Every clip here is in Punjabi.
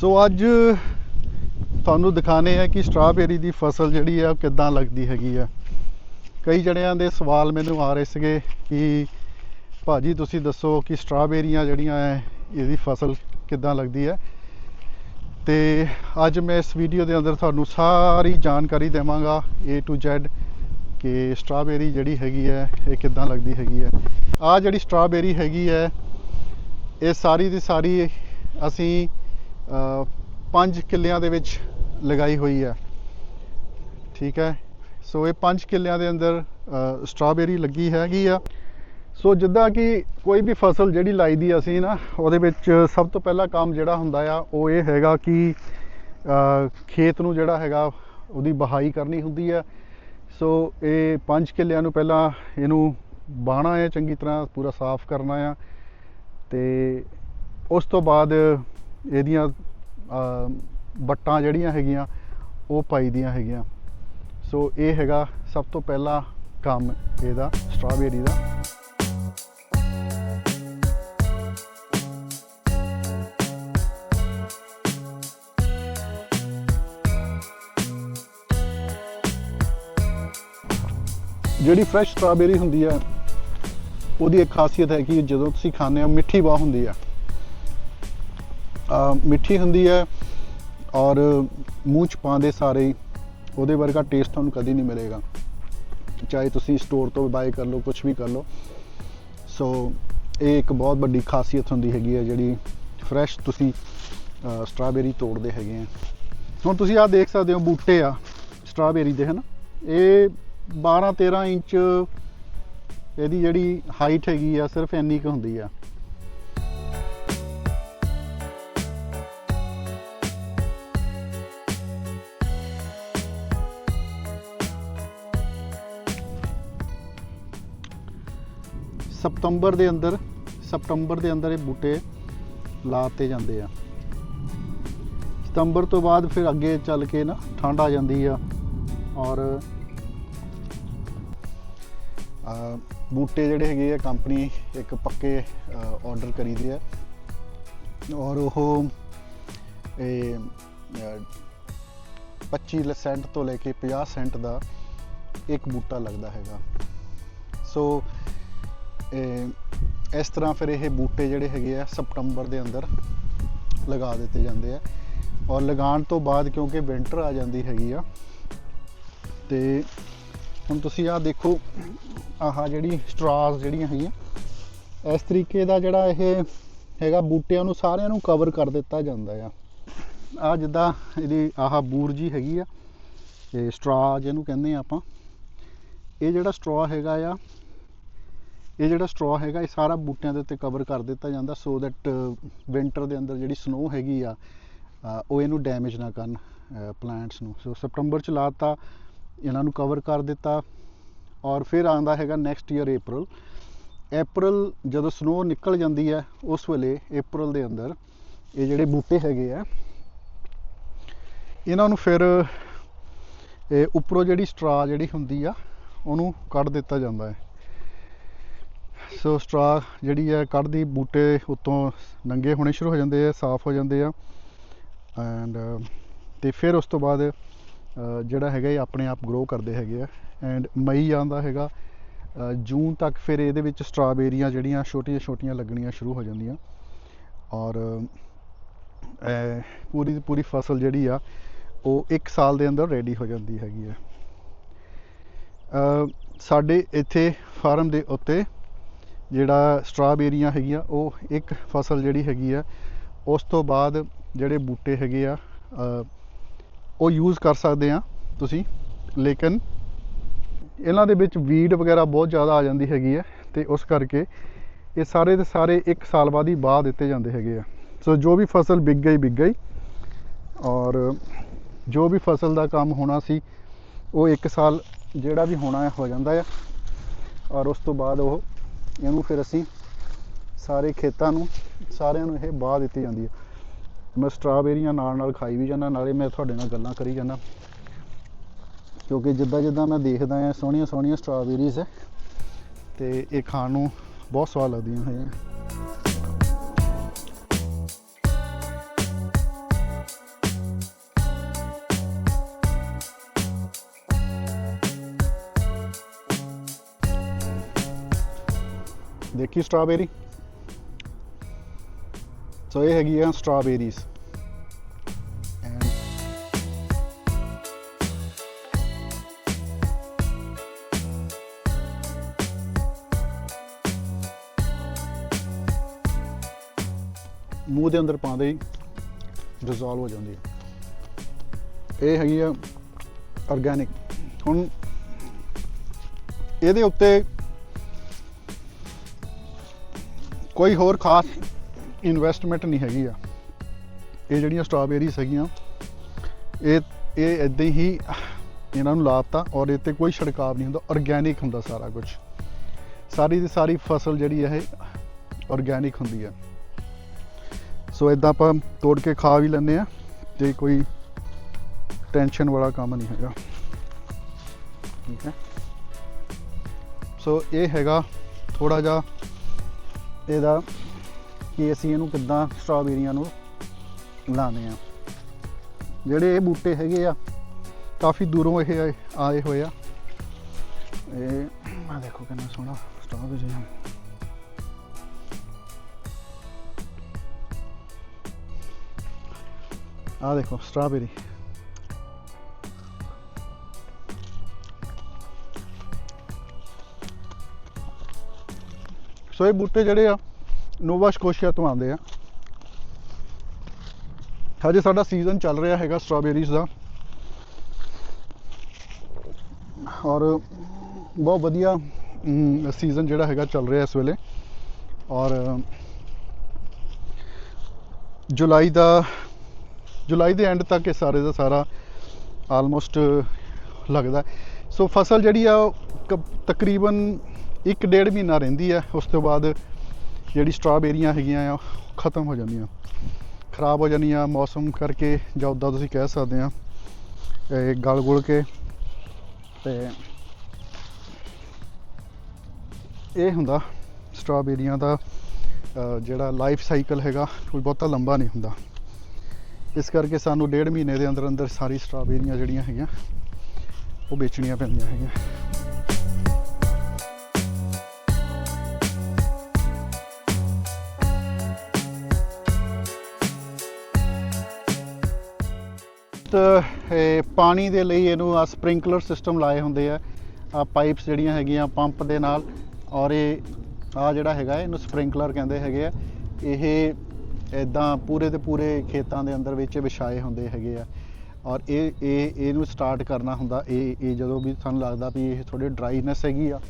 ਸੋ ਅੱਜ ਤੁਹਾਨੂੰ ਦਿਖਾਣੇ ਹੈ ਕਿ ਸਟ੍ਰਾਬੇਰੀ ਦੀ ਫਸਲ ਜਿਹੜੀ ਹੈ ਉਹ ਕਿੱਦਾਂ ਲੱਗਦੀ ਹੈਗੀ ਆ। ਕਈ ਜਣਿਆਂ ਦੇ ਸਵਾਲ ਮੈਨੂੰ ਆ ਰਹੇ ਸੀਗੇ ਕਿ ਭਾਜੀ ਤੁਸੀਂ ਦੱਸੋ ਕਿ ਸਟ੍ਰਾਬੇਰੀਆਂ ਜਿਹੜੀਆਂ ਹੈ ਇਹਦੀ ਫਸਲ ਕਿੱਦਾਂ ਲੱਗਦੀ ਹੈ ਤੇ ਅੱਜ ਮੈਂ ਇਸ ਵੀਡੀਓ ਦੇ ਅੰਦਰ ਤੁਹਾਨੂੰ ਸਾਰੀ ਜਾਣਕਾਰੀ ਦੇਵਾਂਗਾ A to Z ਕਿ ਸਟ੍ਰਾਬੇਰੀ ਜਿਹੜੀ ਹੈਗੀ ਹੈ ਇਹ ਕਿੱਦਾਂ ਲੱਗਦੀ ਹੈਗੀ ਹੈ ਆ ਜਿਹੜੀ ਸਟ੍ਰਾਬੇਰੀ ਹੈਗੀ ਹੈ ਇਹ ਸਾਰੀ ਦੀ ਸਾਰੀ ਅਸੀਂ ਪੰਜ ਕਿੱਲਿਆਂ ਦੇ ਵਿੱਚ ਲਗਾਈ ਹੋਈ ਹੈ। ਠੀਕ ਹੈ। ਸੋ ਇਹ ਪੰਜ ਕਿੱਲਿਆਂ ਦੇ ਅੰਦਰ ਅ, ਸਟ੍ਰਾਬੇਰੀ ਲੱਗੀ ਹੈਗੀ ਆ। ਸੋ ਜਿੱਦਾਂ ਕਿ ਕੋਈ ਵੀ ਫਸਲ ਜਿਹੜੀ ਲਾਈ ਦੀ ਅਸੀਂ ਨਾ ਉਹਦੇ ਵਿੱਚ ਸਭ ਤੋਂ ਪਹਿਲਾ ਕੰਮ ਜਿਹੜਾ ਹੁੰਦਾ ਆ ਉਹ ਇਹ ਹੈਗਾ ਕਿ ਖੇਤ ਨੂੰ ਜਿਹੜਾ ਹੈਗਾ ਉਹਦੀ ਬਹਾਈ ਕਰਨੀ ਹੁੰਦੀ ਹੈ ਸੋ ਇਹ ਪੰਜ ਕਿੱਲਿਆਂ ਨੂੰ ਪਹਿਲਾਂ ਇਹਨੂੰ ਬਾਣਾ ਹੈ ਚੰਗੀ ਤਰ੍ਹਾਂ ਪੂਰਾ ਸਾਫ਼ ਕਰਨਾ ਆ। ਤੇ ਉਸ ਤੋਂ ਬਾਅਦ ਇਹਦੀਆਂ ਅ, ਬੱਟਾਂ ਜਿਹੜੀਆਂ ਹੈਗੀਆਂ ਉਹ ਪਾਈ ਦੀਆਂ ਹੈਗੀਆਂ। ਸੋ ਇਹ ਹੈਗਾ ਸਭ ਤੋਂ ਪਹਿਲਾ ਕੰਮ ਇਹਦਾ ਸਟ੍ਰਾਬੇਰੀ ਦਾ। ਜਿਹੜੀ ਫਰੈਸ਼ ਸਟ੍ਰਾਬੇਰੀ ਹੁੰਦੀ ਆ ਉਹਦੀ ਇੱਕ ਖਾਸੀਅਤ ਹੈ ਕਿ ਜਦੋਂ ਤੁਸੀਂ ਖਾਂਦੇ ਹੋ ਮਿੱਠੀ ਬਹੁਤ ਹੁੰਦੀ ਆ। ਮਿੱਠੀ ਹੁੰਦੀ ਹੈ ਔਰ ਮੂੰਹ ਚ ਪਾਉਂਦੇ ਸਾਰੇ ਹੀ, ਉਹਦੇ ਵਰਗਾ ਟੇਸਟ ਤੁਹਾਨੂੰ ਕਦੀ ਨਹੀਂ ਮਿਲੇਗਾ। ਚਾਹੇ ਤੁਸੀਂ ਸਟੋਰ ਤੋਂ ਬਾਏ ਕਰ ਲਓ ਕੁਝ ਵੀ ਕਰ ਲਓ। ਸੋ ਇਹ ਇੱਕ ਬਹੁਤ ਵੱਡੀ ਖਾਸੀਅਤ ਹੁੰਦੀ ਹੈਗੀ ਹੈ, ਜਿਹੜੀ ਫਰੈਸ਼ ਤੁਸੀਂ ਸਟ੍ਰਾਬੇਰੀ ਤੋੜਦੇ ਹੈਗੇ ਆ। ਹੁਣ ਤੁਸੀਂ ਆਹ ਦੇਖ ਸਕਦੇ ਹੋ ਬੂਟੇ ਆ ਸਟ੍ਰਾਬੇਰੀ ਦੇ, ਹਨ? ਇਹ 12 13 ਇੰਚ, ਇਹਦੀ ਜਿਹੜੀ ਹਾਈਟ ਹੈਗੀ ਆ, ਸਿਰਫ ਇੰਨੀ ਕੁ ਹੁੰਦੀ ਆ। ਸਤੰਬਰ ਦੇ ਅੰਦਰ ਸਤੰਬਰ ਦੇ ਅੰਦਰ ਇਹ ਬੂਟੇ ਲਾਤੇ ਜਾਂਦੇ ਆ। ਸਤੰਬਰ ਤੋਂ ਬਾਅਦ ਫਿਰ ਅੱਗੇ ਚੱਲ ਕੇ ਨਾ ਠੰਡ ਆ ਜਾਂਦੀ ਆ ਔਰ ਬੂਟੇ ਜਿਹੜੇ ਹੈਗੇ ਆ ਕੰਪਨੀ ਇੱਕ ਪੱਕੇ ਆਰਡਰ ਕਰੀਦੇ ਆ। ਔਰ ਉਹ ਇਹ ਅ, 25 ਸੈਂਟ ਤੋਂ ਲੈ ਕੇ 50 ਸੈਂਟ ਦਾ ਇੱਕ ਬੂਟਾ ਲੱਗਦਾ ਹੈਗਾ। ਸੋ ਇਸ ਤਰ੍ਹਾਂ ਫਿਰ ਇਹ ਬੂਟੇ ਜਿਹੜੇ ਹੈਗੇ ਆ ਸਪਟੰਬਰ ਦੇ ਅੰਦਰ ਲਗਾ ਦਿੱਤੇ ਜਾਂਦੇ ਆ। ਔਰ ਲਗਾਉਣ ਤੋਂ ਬਾਅਦ ਕਿਉਂਕਿ ਵਿੰਟਰ ਆ ਜਾਂਦੀ ਹੈਗੀ ਆ, ਤੇ ਹੁਣ ਤੁਸੀਂ ਆਹ ਦੇਖੋ, ਆਹ ਜਿਹੜੀ ਸਟਰਾਸ ਜਿਹੜੀਆਂ ਹੈਗੀਆਂ, ਇਸ ਤਰੀਕੇ ਦਾ ਜਿਹੜਾ ਇਹ ਹੈਗਾ ਬੂਟਿਆਂ ਨੂੰ ਸਾਰਿਆਂ ਨੂੰ ਕਵਰ ਕਰ ਦਿੱਤਾ ਜਾਂਦਾ ਆ। ਆ ਜਿੱਦਾਂ ਇਹਦੀ ਆਹ ਬੂਰ ਜੀ ਹੈਗੀ ਆ, ਇਹ ਸਟਰਾ ਜਿਹਨੂੰ ਕਹਿੰਦੇ ਆ ਆਪਾਂ, ਇਹ ਜਿਹੜਾ ਸਟਰਾ ਹੈਗਾ ਆ ਇਹ ਜਿਹੜਾ ਸਟਰਾ ਹੈਗਾ, ਇਹ ਸਾਰਾ ਬੂਟਿਆਂ ਦੇ ਉੱਤੇ ਕਵਰ ਕਰ ਦਿੱਤਾ ਜਾਂਦਾ ਸੋ ਦੈਟ ਵਿੰਟਰ ਦੇ ਅੰਦਰ ਜਿਹੜੀ ਸਨੋ ਹੈਗੀ ਆ ਉਹ ਇਹਨੂੰ ਡੈਮੇਜ ਨਾ ਕਰਨ ਪਲਾਂਟਸ ਨੂੰ। ਸੋ ਸਪਟੰਬਰ ਚ ਲਾਤਾ, ਇਹਨਾਂ ਨੂੰ ਕਵਰ ਕਰ ਦਿੱਤਾ ਔਰ ਫਿਰ ਆਉਂਦਾ ਹੈਗਾ ਨੈਕਸਟ ਈਅਰ April April ਜਦੋਂ ਸਨੋ ਨਿਕਲ ਜਾਂਦੀ ਹੈ, ਉਸ ਵੇਲੇ April ਦੇ ਅੰਦਰ ਇਹ ਜਿਹੜੇ ਬੂਟੇ ਹੈਗੇ ਆ, ਇਹਨਾਂ ਨੂੰ ਫਿਰ, ਇਹ ਉੱਪਰੋਂ ਜਿਹੜੀ ਸਟਰਾ ਜਿਹੜੀ ਹੁੰਦੀ ਆ, ਉਹਨੂੰ ਕੱਢ ਦਿੱਤਾ ਜਾਂਦਾ ਹੈ। ਸੋ ਸਟਰਾ ਜਿਹੜੀ ਆ, ਕੱਢਦੀ, ਬੂਟੇ ਉੱਤੋਂ ਨੰਗੇ ਹੋਣੇ ਸ਼ੁਰੂ ਹੋ ਜਾਂਦੇ ਆ, ਸਾਫ਼ ਹੋ ਜਾਂਦੇ ਆ। ਐਂਡ ਤੇ ਫਿਰ ਉਸ ਤੋਂ ਬਾਅਦ ਜਿਹੜਾ ਹੈਗਾ ਇਹ ਆਪਣੇ ਆਪ ਗਰੋ ਕਰਦੇ ਹੈਗੇ ਆ। ਐਂਡ ਮਈ ਆਉਂਦਾ ਹੈਗਾ ਜੂਨ ਤੱਕ ਫਿਰ ਇਹਦੇ ਵਿੱਚ ਸਟ੍ਰਾਬੇਰੀਆਂ ਜਿਹੜੀਆਂ, ਛੋਟੀਆਂ ਛੋਟੀਆਂ ਲੱਗਣੀਆਂ ਸ਼ੁਰੂ ਹੋ ਜਾਂਦੀਆਂ। ਔਰ ਪੂਰੀ ਦੀ ਪੂਰੀ ਫਸਲ ਜਿਹੜੀ ਆ, ਉਹ 1 ਸਾਲ ਦੇ ਅੰਦਰ ਰੈਡੀ ਹੋ ਜਾਂਦੀ ਹੈਗੀ ਆ। ਸਾਡੇ ਇੱਥੇ ਫਾਰਮ ਦੇ ਉੱਤੇ ਜਿਹੜਾ ਸਟ੍ਰਾਬੇਰੀਆਂ ਹੈਗੀਆਂ, ਉਹ ਇੱਕ ਫਸਲ ਜਿਹੜੀ ਹੈਗੀ ਆ, ਉਸ ਤੋਂ ਬਾਅਦ ਜਿਹੜੇ ਬੂਟੇ ਹੈਗੇ ਆ ਉਹ ਯੂਜ਼ ਕਰ ਸਕਦੇ ਆ ਤੁਸੀਂ। ਲੇਕਿਨ ਇਹਨਾਂ ਦੇ ਵਿੱਚ ਵੀਡ ਵਗੈਰਾ ਬਹੁਤ ਜ਼ਿਆਦਾ ਆ ਜਾਂਦੀ ਹੈਗੀ ਹੈ ਤੇ ਉਸ ਕਰਕੇ ਇਹ ਸਾਰੇ ਦੇ ਸਾਰੇ 1 ਸਾਲ ਬਾਅਦ ਹੀ ਬਾਹ ਦਿੱਤੇ ਜਾਂਦੇ ਹੈਗੇ ਆ। ਸੋ ਜੋ ਵੀ ਫਸਲ ਵਿਕ ਗਈ ਵਿਕ ਗਈ। ਔਰ ਜੋ ਵੀ ਫਸਲ ਦਾ ਕੰਮ ਹੋਣਾ ਸੀ, ਉਹ 1 ਸਾਲ ਜਿਹੜਾ ਵੀ ਹੋਣਾ, ਹੋ ਜਾਂਦਾ ਆ। ਔਰ ਉਸ ਤੋਂ ਬਾਅਦ ਉਹ ਇਹਨੂੰ ਫਿਰ ਅਸੀਂ ਸਾਰੇ ਖੇਤਾਂ ਨੂੰ, ਸਾਰਿਆਂ ਨੂੰ ਇਹ ਬਾਹ ਦਿੱਤੀ ਜਾਂਦੀ ਹੈ ਮੈਂ ਸਟ੍ਰਾਬੇਰੀਆਂ ਨਾਲ ਨਾਲ ਖਾਈ ਵੀ ਜਾਂਦਾ, ਨਾਲੇ ਮੈਂ ਤੁਹਾਡੇ ਨਾਲ ਗੱਲਾਂ ਕਰੀ ਜਾਂਦਾ। ਕਿਉਂਕਿ ਜਿੱਦਾਂ ਜਿੱਦਾਂ ਮੈਂ ਦੇਖਦਾ ਆ ਸੋਹਣੀਆਂ ਸੋਹਣੀਆਂ ਸਟ੍ਰਾਬੇਰੀਜ਼ ਹੈ ਤੇ ਇਹ ਖਾਣ ਨੂੰ ਬਹੁਤ ਸਵਾਦ ਲੱਗਦੀਆਂ ਹੋਈਆਂ ਦੇਖੀ ਸਟ੍ਰਾਬੇਰੀ? ਸੋ ਇਹ ਹੈਗੀ ਆ ਸਟ੍ਰਾਬੇਰੀਜ਼। ਮੂੰਹ ਦੇ ਅੰਦਰ ਪਾਉਂਦੇ ਹੀ ਡਿਸੋਲਵ ਹੋ ਜਾਂਦੀ ਹੈ ਇਹ ਹੈਗੀ ਆ ਆਰਗੈਨਿਕ ਹੁਣ, ਇਹਦੇ ਉੱਤੇ ਕੋਈ ਹੋਰ ਖਾਸ ਇਨਵੈਸਟਮੈਂਟ ਨਹੀਂ ਹੈਗੀ ਆ। ਇਹ ਜਿਹੜੀਆਂ ਸਟ੍ਰਾਬੇਰੀਜ਼ ਹੈਗੀਆਂ, ਇਹ ਇਹ ਇਦਾਂ ਹੀ ਇਹਨਾਂ ਨੂੰ ਲਾਤਾ ਔਰ ਇਹ ਤੇ ਕੋਈ ਛਿੜਕਾਵ ਨਹੀਂ ਹੁੰਦਾ ਆਰਗੈਨਿਕ ਹੁੰਦਾ ਸਾਰਾ ਕੁਝ ਸਾਰੀ ਦੀ ਸਾਰੀ ਫਸਲ ਜਿਹੜੀ ਹੈ ਇਹ ਆਰਗੈਨਿਕ ਹੁੰਦੀ ਹੈ ਸੋ ਇਦਾਂ ਆਪਾਂ ਤੋੜ ਕੇ ਖਾ ਵੀ ਲੈਂਦੇ ਆ, ਤੇ ਕੋਈ ਟੈਨਸ਼ਨ ਵਾਲਾ ਕੰਮ ਨਹੀਂ ਹੈਗਾ। ਠੀਕ ਹੈ। ਸੋ ਇਹ ਹੈਗਾ ਥੋੜਾ ਜਿਹਾ ਇਹਦਾ ਕਿ ਅਸੀਂ ਇਹਨੂੰ ਕਿੱਦਾਂ ਸਟ੍ਰਾਬੇਰੀਆਂ ਨੂੰ ਲਾਉਂਦੇ ਆ ਜਿਹੜੇ ਇਹ ਬੂਟੇ ਹੈਗੇ ਆ, ਕਾਫੀ ਦੂਰੋਂ ਇਹ ਆਏ- ਆਏ ਹੋਏ ਆ। ਇਹ ਆ ਦੇਖੋ ਕਿੰਨਾ ਸੋਹਣਾ ਸਟ੍ਰਾਬੇਰੀ ਆ। ਆ ਦੇਖੋ ਸਟ੍ਰਾਬੇਰੀ। ਸੋ ਇਹ ਬੂਟੇ ਜਿਹੜੇ ਆ, ਨੋਵਾ ਸਕੋਸ਼ੀਆ ਤੋਂ ਆਉਂਦੇ ਆ। ਹਜੇ ਸਾਡਾ ਸੀਜ਼ਨ ਚੱਲ ਰਿਹਾ ਹੈਗਾ ਸਟ੍ਰਾਬੇਰੀਜ਼ ਦਾ। ਔਰ ਬਹੁਤ ਵਧੀਆ ਸੀਜ਼ਨ ਜਿਹੜਾ ਹੈਗਾ ਚੱਲ ਰਿਹਾ ਇਸ ਵੇਲੇ। ਔਰ ਜੁਲਾਈ ਦਾ, ਜੁਲਾਈ ਦੇ ਐਂਡ ਤੱਕ ਇਹ ਸਾਰੇ ਦਾ ਸਾਰਾ ਆਲਮੋਸਟ ਲੱਗਦਾ। ਸੋ ਫਸਲ ਜਿਹੜੀ ਆ ਤਕਰੀਬਨ ਇੱਕ ਡੇਢ ਮਹੀਨਾ ਰਹਿੰਦੀ ਹੈ ਉਸ ਤੋਂ ਬਾਅਦ ਜਿਹੜੀ ਸਟ੍ਰਾਬੇਰੀਆਂ ਹੈਗੀਆਂ ਆ, ਉਹ ਖਤਮ ਹੋ ਜਾਂਦੀਆਂ। ਖਰਾਬ ਹੋ ਜਾਂਦੀਆਂ, ਮੌਸਮ ਕਰਕੇ ਜਾਂ ਉੱਦਾਂ ਤੁਸੀਂ ਕਹਿ ਸਕਦੇ ਆ। ਇਹ ਗਲ ਗੁਲ ਕੇ ਤੇ ਇਹ ਹੁੰਦਾ ਸਟ੍ਰਾਬੇਰੀਆਂ ਦਾ ਜਿਹੜਾ ਲਾਈਫ ਸਾਈਕਲ ਹੈਗਾ, ਕੋਈ ਬਹੁਤਾ ਲੰਬਾ ਨਹੀਂ ਹੁੰਦਾ। ਇਸ ਕਰਕੇ ਸਾਨੂੰ ਡੇਢ ਮਹੀਨੇ ਦੇ ਅੰਦਰ ਅੰਦਰ ਸਾਰੀ ਸਟ੍ਰਾਬੇਰੀਆਂ ਜਿਹੜੀਆਂ ਹੈਗੀਆਂ, ਉਹ ਵੇਚਣੀਆਂ ਪੈਂਦੀਆਂ ਹੈਗੀਆਂ। ਤਾਂ ਇਹ ਪਾਣੀ ਦੇ ਲਈ ਇਹਨੂੰ ਆ ਸਪ੍ਰਿੰਕਲਰ ਸਿਸਟਮ ਲਾਏ ਹੁੰਦੇ ਆ। ਆ ਪਾਈਪਸ ਜਿਹੜੀਆਂ ਹੈਗੀਆਂ ਪੰਪ ਦੇ ਨਾਲ ਔਰ ਇਹ ਆ ਜਿਹੜਾ ਹੈਗਾ ਇਹਨੂੰ ਸਪ੍ਰਿੰਕਲਰ ਕਹਿੰਦੇ ਹੈਗੇ ਆ। ਇਹ ਇਦਾਂ ਪੂਰੇ ਤੇ ਪੂਰੇ ਖੇਤਾਂ ਦੇ ਅੰਦਰ ਵਿੱਚ ਵਿਛਾਏ ਹੁੰਦੇ ਹੈਗੇ ਆ। ਔਰ ਇਹ ਇਹ, ਇਹਨੂੰ ਸਟਾਰਟ ਕਰਨਾ ਹੁੰਦਾ। ਇਹ ਇਹ ਜਦੋਂ ਵੀ ਸਾਨੂੰ ਲੱਗਦਾ ਵੀ ਇਹ ਥੋੜੀ ਡਰਾਈਨੈਸ ਹੈਗੀ ਆ,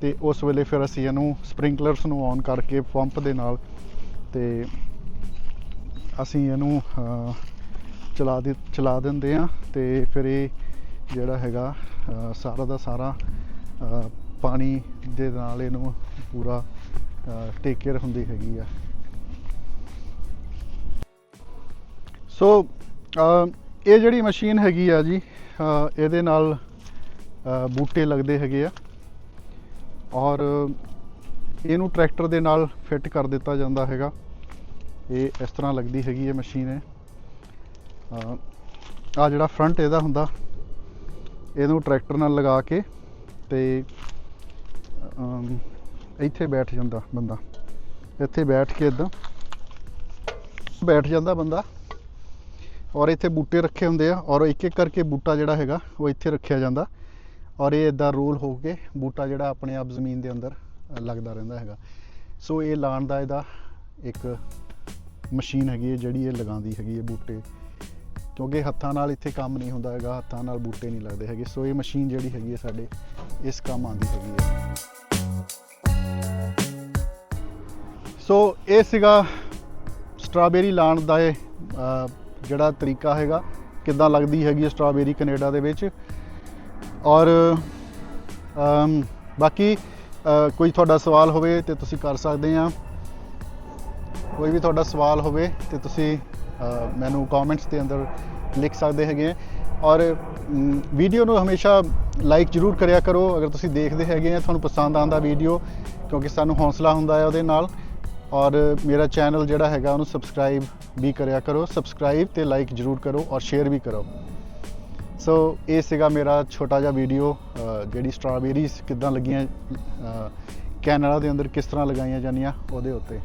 ਤੇ ਉਸ ਵੇਲੇ ਫਿਰ ਅਸੀਂ ਇਹਨੂੰ ਸਪ੍ਰਿੰਕਲਰਸ ਨੂੰ ਔਨ ਕਰਕੇ ਪੰਪ ਦੇ ਨਾਲ ਤੇ ਅਸੀਂ ਇਹਨੂੰ ਚਲਾ ਦੇ ਚਲਾ ਦਿੰਦੇ ਆ ਤੇ ਫਿਰ ਇਹ ਜਿਹੜਾ ਹੈਗਾ ਸਾਰਾ ਦਾ ਸਾਰਾ ਪਾਣੀ ਦੇ ਨਾਲ ਇਹਨੂੰ ਪੂਰਾ ਟੇਕ ਕੇਅਰ ਹੁੰਦੀ ਹੈਗੀ ਆ। ਸੋ ਇਹ ਜਿਹੜੀ ਮਸ਼ੀਨ ਹੈਗੀ ਆ ਜੀ ਇਹਦੇ ਨਾਲ ਬੂਟੇ ਲੱਗਦੇ ਹੈਗੇ ਆ। ਔਰ ਇਹਨੂੰ ਟਰੈਕਟਰ ਦੇ ਨਾਲ ਫਿੱਟ ਕਰ ਦਿੱਤਾ ਜਾਂਦਾ ਹੈਗਾ। ਇਹ ਇਸ ਤਰ੍ਹਾਂ ਲੱਗਦੀ ਹੈਗੀ ਇਹ ਮਸ਼ੀਨ ਹੈ ਆ ਜਿਹੜਾ ਫਰੰਟ ਇਹਦਾ ਹੁੰਦਾ, ਇਹਨੂੰ ਟਰੈਕਟਰ ਨਾਲ ਲਗਾ ਕੇ ਤੇ ਇੱਥੇ ਬੈਠ ਜਾਂਦਾ ਬੰਦਾ। ਇੱਥੇ ਬੈਠ ਕੇ ਇਦਾਂ ਬੈਠ ਜਾਂਦਾ ਬੰਦਾ। ਔਰ ਇੱਥੇ ਬੂਟੇ ਰੱਖੇ ਹੁੰਦੇ ਆ, ਔਰ ਇੱਕ ਇੱਕ ਕਰਕੇ ਬੂਟਾ ਜਿਹੜਾ ਹੈਗਾ, ਉਹ ਇੱਥੇ ਰੱਖਿਆ ਜਾਂਦਾ। ਔਰ ਇਹ ਇਦਾਂ ਰੋਲ ਹੋ ਕੇ ਬੂਟਾ ਜਿਹੜਾ ਆਪਣੇ ਆਪ ਜ਼ਮੀਨ ਦੇ ਅੰਦਰ ਲੱਗਦਾ ਰਹਿੰਦਾ ਹੈਗਾ। ਸੋ ਇਹ ਲਾਣ ਦਾ ਇਹਦਾ ਇੱਕ ਮਸ਼ੀਨ ਹੈਗੀ ਹੈ, ਜਿਹੜੀ ਇਹ ਲਗਾਉਂਦੀ ਹੈਗੀ ਹੈ ਬੂਟੇ। ਕਿਉਂਕਿ ਹੱਥਾਂ ਨਾਲ ਇੱਥੇ ਕੰਮ ਨਹੀਂ ਹੁੰਦਾ ਹੈਗਾ, ਹੱਥਾਂ ਨਾਲ ਬੂਟੇ ਨਹੀਂ ਲੱਗਦੇ ਹੈਗੇ। ਸੋ ਇਹ ਮਸ਼ੀਨ ਜਿਹੜੀ ਹੈਗੀ ਹੈ ਸਾਡੇ, ਇਸ ਕੰਮ ਆਉਂਦੀ ਹੈਗੀ ਹੈ। ਸੋ ਇਹ ਸੀਗਾ ਸਟ੍ਰਾਬੇਰੀ ਲਾਣ ਦਾ ਇਹ ਜਿਹੜਾ ਤਰੀਕਾ ਹੈਗਾ, ਕਿੱਦਾਂ ਲੱਗਦੀ ਹੈਗੀ ਹੈ ਸਟ੍ਰਾਬੇਰੀ ਕੈਨੇਡਾ ਦੇ ਵਿੱਚ। ਔਰ ਬਾਕੀ ਕੋਈ ਤੁਹਾਡਾ ਸਵਾਲ ਹੋਵੇ ਤੇ ਤੁਸੀਂ ਕਰ ਸਕਦੇ ਆ। ਕੋਈ ਵੀ ਤੁਹਾਡਾ ਸਵਾਲ ਹੋਵੇ ਤੇ ਤੁਸੀਂ ਮੈਨੂੰ ਕਮੈਂਟਸ ਦੇ ਅੰਦਰ ਲਿਖ ਸਕਦੇ ਹੈਗੇ ਆ। ਔਰ ਵੀਡੀਓ ਨੂੰ ਹਮੇਸ਼ਾ ਲਾਈਕ ਜਰੂਰ ਕਰਿਆ ਕਰੋ। ਅਗਰ ਤੁਸੀਂ ਦੇਖਦੇ ਹੈਗੇ ਆ, ਤੁਹਾਨੂੰ ਪਸੰਦ ਆਂਦਾ ਵੀਡੀਓ ਕਿਉਂਕਿ ਸਾਨੂੰ ਹੌਸਲਾ ਹੁੰਦਾ ਹੈ ਉਹਦੇ ਨਾਲ। ਔਰ, ਮੇਰਾ ਚੈਨਲ ਜਿਹੜਾ ਹੈਗਾ, ਉਹਨੂੰ ਸਬਸਕ੍ਰਾਈਬ ਵੀ ਕਰਿਆ ਕਰੋ। ਸਬਸਕ੍ਰਾਈਬ ਤੇ ਲਾਈਕ ਜਰੂਰ ਕਰੋ ਔਰ ਸ਼ੇਅਰ ਵੀ ਕਰੋ। ਸੋ ਇਹ ਸੀਗਾ ਮੇਰਾ ਛੋਟਾ ਜਿਹਾ ਵੀਡੀਓ ਜਿਹੜੀ ਸਟ੍ਰਾਬੇਰੀਜ਼ ਕਿੱਦਾਂ ਲੱਗੀਆਂ ਕੈਨੇਡਾ ਦੇ ਅੰਦਰ ਕਿਸ ਤਰ੍ਹਾਂ ਲਗਾਈਆਂ ਜਾਂਦੀਆਂ, ਉਹਦੇ ਉੱਤੇ।